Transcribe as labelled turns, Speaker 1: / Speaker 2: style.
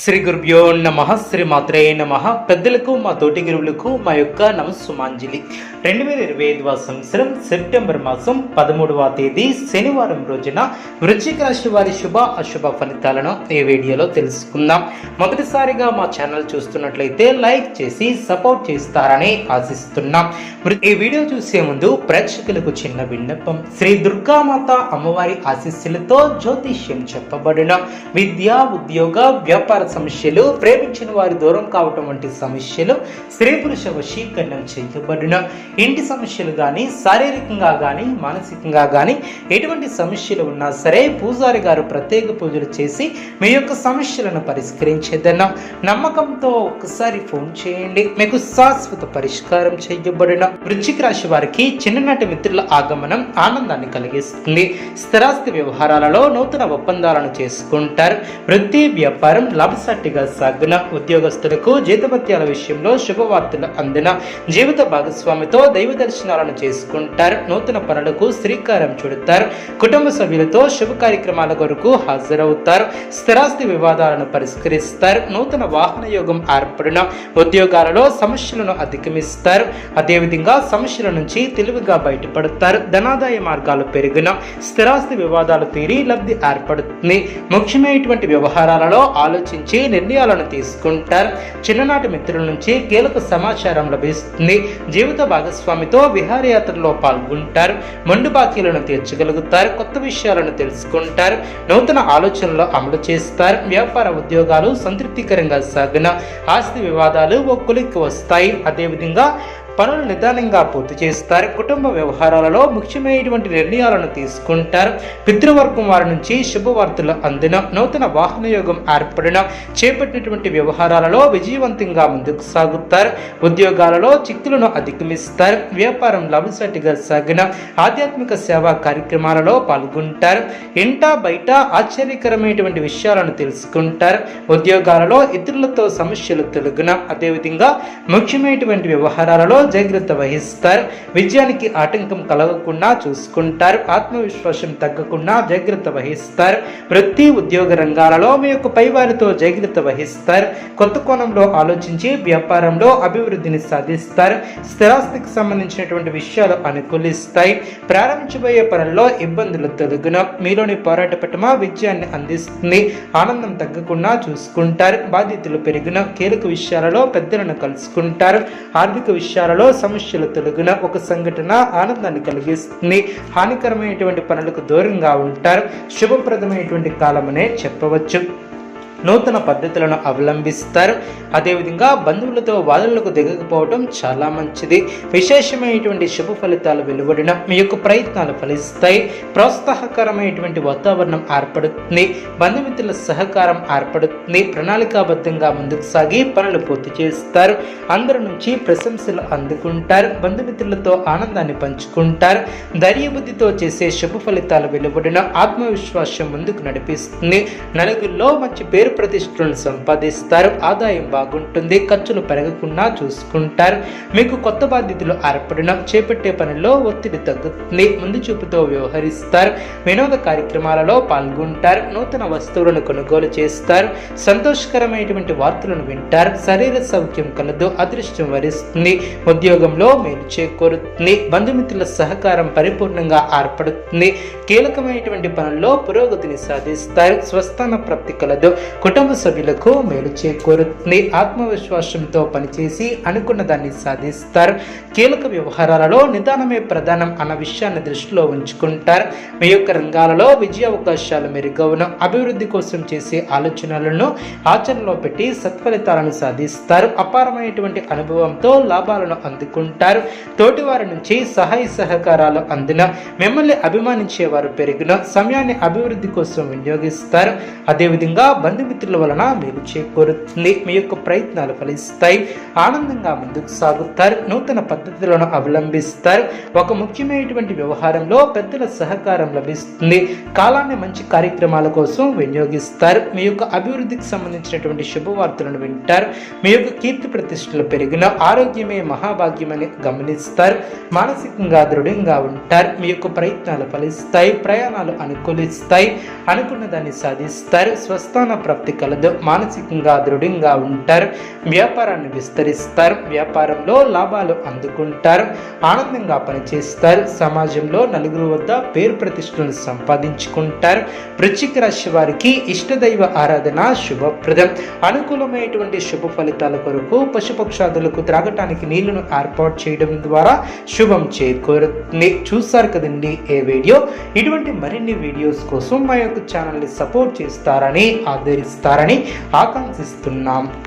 Speaker 1: శ్రీ గురుభ్యో నమ శ్రీ మాత్రే నమ. పెద్దలకు మా తోటి గురువులకు మా యొక్క నమస్సుమాంజలి. రెండు వేల ఇరవై ఐదవ సంవత్సరం సెప్టెంబర్ మాసం పదమూడవ తేదీ శనివారం రోజున వృశ్చిక రాశి వారి శుభ అశుభ ఫలితాలను ఈ వీడియోలో తెలుసుకుందాం. మొదటిసారిగా మా ఛానల్ చూస్తున్నట్లయితే లైక్ చేసి సపోర్ట్ చేస్తారని ఆశిస్తున్నాం. ఈ వీడియో చూసే ముందు ప్రేక్షకులకు చిన్న విన్నపం. శ్రీ దుర్గామాత అమ్మవారి ఆశీస్సులతో జ్యోతిష్యం చెప్పబడిన. విద్య ఉద్యోగ వ్యాపార సమస్యలు ప్రేమించిన వారి దూరం కావటం వంటి సమస్యలు స్త్రీ పురుష వశీకరణం చేయబడిన ఇంటి సమస్యలు కానీ శారీరకంగా కానీ మానసికంగా కానీ ఎటువంటి సమస్యలు ఉన్నా సరే పూజారి గారు ప్రత్యేక పూజలు చేసి మీ యొక్క సమస్యలను పరిష్కరించేదన్న నమ్మకంతో ఒక్కసారి ఫోన్ చేయండి. మీకు శాశ్వత పరిష్కారం చేయబడిన వృశ్చిక రాశి వారికి చిన్ననాటి మిత్రుల ఆగమనం ఆనందాన్ని కలిగిస్తుంది. స్థిరాస్తి వ్యవహారాలలో నూతన ఒప్పందాలను చేసుకుంటారు. వృత్తి వ్యాపారం లాభసాటిగా సాగున ఉద్యోగస్తులకు జీతభత్యాల విషయంలో శుభవార్తలు అందిన జీవిత భాగస్వామితో దైవ దర్శనాలను చేసుకుంటారు. నూతన పనులకు శ్రీకారం చుడతారు. కుటుంబ సభ్యులతో శుభ కార్యక్రమాల కొరకు హాజరవుతారు. స్థిరాస్తి వివాదాలను పరిష్కరిస్తారు. నూతన వాహన యోగం ఏర్పడిన ఉద్యోగాలలో సమస్యలను అధిగమిస్తారు. అదేవిధంగా సమస్యల నుంచి తెలివిగా బయటపడతారు. ధనాదాయ మార్గాలు పెరిగిన స్థిరాస్తి వివాదాలు తీరి లబ్ధి ఏర్పడుతుంది. ముఖ్యమైనటువంటి వ్యవహారాలలో ఆలోచించి నిర్ణయాలను తీసుకుంటారు. చిన్ననాటి మిత్రుల నుంచి కీలక సమాచారం లభిస్తుంది. జీవిత భాగస్వామితో విహారయాత్రలో పాల్గొంటారు. మండు బాకీలను తీర్చగలుగుతారు. కొత్త విషయాలను తెలుసుకుంటారు. నూతన ఆలోచనలు అమలు చేస్తారు. వ్యాపార ఉద్యోగాలు సంతృప్తికరంగా సాగిన ఆస్తి వివాదాలు ఓ వస్తాయి. అదేవిధంగా పనులు నిదానంగా పూర్తి చేస్తారు. కుటుంబ వ్యవహారాలలో ముఖ్యమైనటువంటి నిర్ణయాలను తీసుకుంటారు. పితృవర్గం వారి నుంచి శుభవార్తలు అందిన నూతన వాహన యోగం ఏర్పడిన చేపట్టినటువంటి వ్యవహారాలలో విజయవంతంగా ముందుకు సాగుతారు. ఉద్యోగాలలో చిక్కులను అధిగమిస్తారు. వ్యాపారం లాభసాటిగా సాగిన ఆధ్యాత్మిక సేవా కార్యక్రమాలలో పాల్గొంటారు. ఇంట బయట ఆశ్చర్యకరమైనటువంటి విషయాలను తెలుసుకుంటారు. ఉద్యోగాలలో ఇతరులతో సమస్యలు తొలగిన అదేవిధంగా ముఖ్యమైనటువంటి వ్యవహారాలలో జాగ్రత్త వహిస్తారు. విజయానికి ఆటంకం కలగకుండా చూసుకుంటారు. ఆత్మవిశ్వాసం తగ్గకుండా జాగ్రత్త వహిస్తారు. వృత్తి ఉద్యోగ రంగాలలో మీ యొక్క పైవారితో జాగ్రత్త వహిస్తారు. కొత్త కోణంలో ఆలోచించి వ్యాపారంలో అభివృద్ధిని సాధిస్తారు. స్థిరాస్తికి సంబంధించినటువంటి విషయాలు అనుకూలిస్తాయి. ప్రారంభించబోయే పనుల్లో ఇబ్బందులు తొలగిన. మీలోని పోరాట పటమ విజయాన్ని అందిస్తుంది. ఆనందం తగ్గకుండా చూసుకుంటారు. బాధ్యతలు పెరిగిన. కీలక విషయాలలో పెద్దలను కలుసుకుంటారు. ఆర్థిక విషయాలు విషయాలలో సమస్యలు తొలగిన ఒక సంఘటన ఆనందాన్ని కలిగిస్తుంది. హానికరమైనటువంటి పనులకు దూరంగా ఉంటారు. శుభప్రదమైనటువంటి కాలమనే చెప్పవచ్చు. నూతన పద్ధతులను అవలంబిస్తారు. అదేవిధంగా బంధువులతో వాదనలకు దిగకపోవడం చాలా మంచిది. విశేషమైనటువంటి శుభ ఫలితాలు వెలువడిన మీ యొక్క ప్రయత్నాలు ఫలిస్తాయి. ప్రోత్సాహకరమైనటువంటి వాతావరణం ఏర్పడుతుంది. బంధుమిత్రుల సహకారం ఏర్పడుతుంది. ప్రణాళికాబద్ధంగా ముందుకు సాగి పనులు పూర్తి చేస్తారు. అందరి నుంచి ప్రశంసలు అందుకుంటారు. బంధుమిత్రులతో ఆనందాన్ని పంచుకుంటారు. ధైర్యబుద్ధితో చేసే శుభ ఫలితాలు వెలువడిన ఆత్మవిశ్వాసం ముందుకు నడిపిస్తుంది. నలుగురిలో మంచి పేరు ప్రతిష్టలను సంపాదిస్తారు. ఆదాయం బాగుంటుంది. ఖర్చులు పెరగకుండా చూసుకుంటారు. మీకు కొత్త బాధ్యతలు ఏర్పడిన చేపట్టే పనిలో ఒత్తిడి తగ్గుతుంది. ముందు చూపుతో వ్యవహరిస్తారు. వినోద కార్యక్రమాలలో పాల్గొంటారు. నూతన వస్తువులను కొనుగోలు చేస్తారు. సంతోషకరమైనటువంటి వార్తలను వింటారు. శరీర సౌఖ్యం కలదు. అదృష్టం వరిస్తుంది. ఉద్యోగంలో మేలు చేకూరుతుంది. బంధుమిత్రుల సహకారం పరిపూర్ణంగా ఏర్పడుతుంది. కీలకమైనటువంటి పనుల్లో పురోగతిని సాధిస్తారు. స్వస్థాన ప్రాప్తి కలదు. కుటుంబ సభ్యులకు మేలు చేకూరుతుంది ఆత్మవిశ్వాసంతో పనిచేసి అనుకున్న దాన్ని సాధిస్తారు. కీలక వ్యవహారాలలో నిదానమే ప్రధానం అన్న విషయాన్ని దృష్టిలో ఉంచుకుంటారు. మీ యొక్క రంగాలలో విజయ అవకాశాలు మెరుగవును. అభివృద్ధి కోసం చేసే ఆలోచనలను ఆచరణలో పెట్టి సత్ఫలితాలను సాధిస్తారు. అపారమైనటువంటి అనుభవంతో లాభాలను అందుకుంటారు. తోటివారి నుంచి సహాయ సహకారాలు అందిన. మిమ్మల్ని అభిమానించే వారు పెరిగిన. సమయాన్ని అభివృద్ధి కోసం వినియోగిస్తారు. అదేవిధంగా బంధుమిత్రుల వలన మేలు చేకూరుతుంది. మీ యొక్క ప్రయత్నాలు ఫలిస్తాయి. ఆనందంగా ముందుకు సాగుతారు. నూతన పద్ధతులను అవలంబిస్తారు. ఒక ముఖ్యమైనటువంటి వ్యవహారంలో పెద్దల సహకారం లభిస్తుంది. కాలాన్ని మంచి కార్యక్రమాల కోసం వినియోగిస్తారు. మీ యొక్క అభివృద్ధికి సంబంధించినటువంటి శుభవార్తలను వింటారు. మీ యొక్క కీర్తి ప్రతిష్టలు పెరిగిన ఆరోగ్యమే మహాభాగ్యమని గమనిస్తారు. మానసికంగా దృఢంగా ఉంటారు. మీ యొక్క ప్రయత్నాలు ఫలిస్తాయి. ప్రయాణాలు అనుకూలిస్తాయి. అనుకున్న దాన్ని సాధిస్తారు. స్వస్థాన ప్రాప్తి కలదు మానసికంగా దృఢంగా ఉంటారు వ్యాపారాన్ని విస్తరిస్తారు వ్యాపారంలో లాభాలు అందుకుంటారు ఆనందంగా పనిచేస్తారు సమాజంలో నలుగురు వద్ద పేరు ప్రతిష్టలను సంపాదించుకుంటారు. వృశ్చిక రాశి వారికి ఇష్టదైవ ఆరాధన శుభప్రదం. అనుకూలమైనటువంటి శుభ ఫలితాల కొరకు పశుపక్షాదులకు త్రాగటానికి నీళ్ళను ఏర్పాటు చేయడం ద్వారా శుభం చేకూరుతుంది. చూస్తారు కదండి ఏ వీడియో? ఇటువంటి మరిన్ని వీడియోస్ కోసం మా యొక్క ఛానల్ని సపోర్ట్ చేస్తారని ఇస్తారని ఆకాంక్షిస్తున్నాం.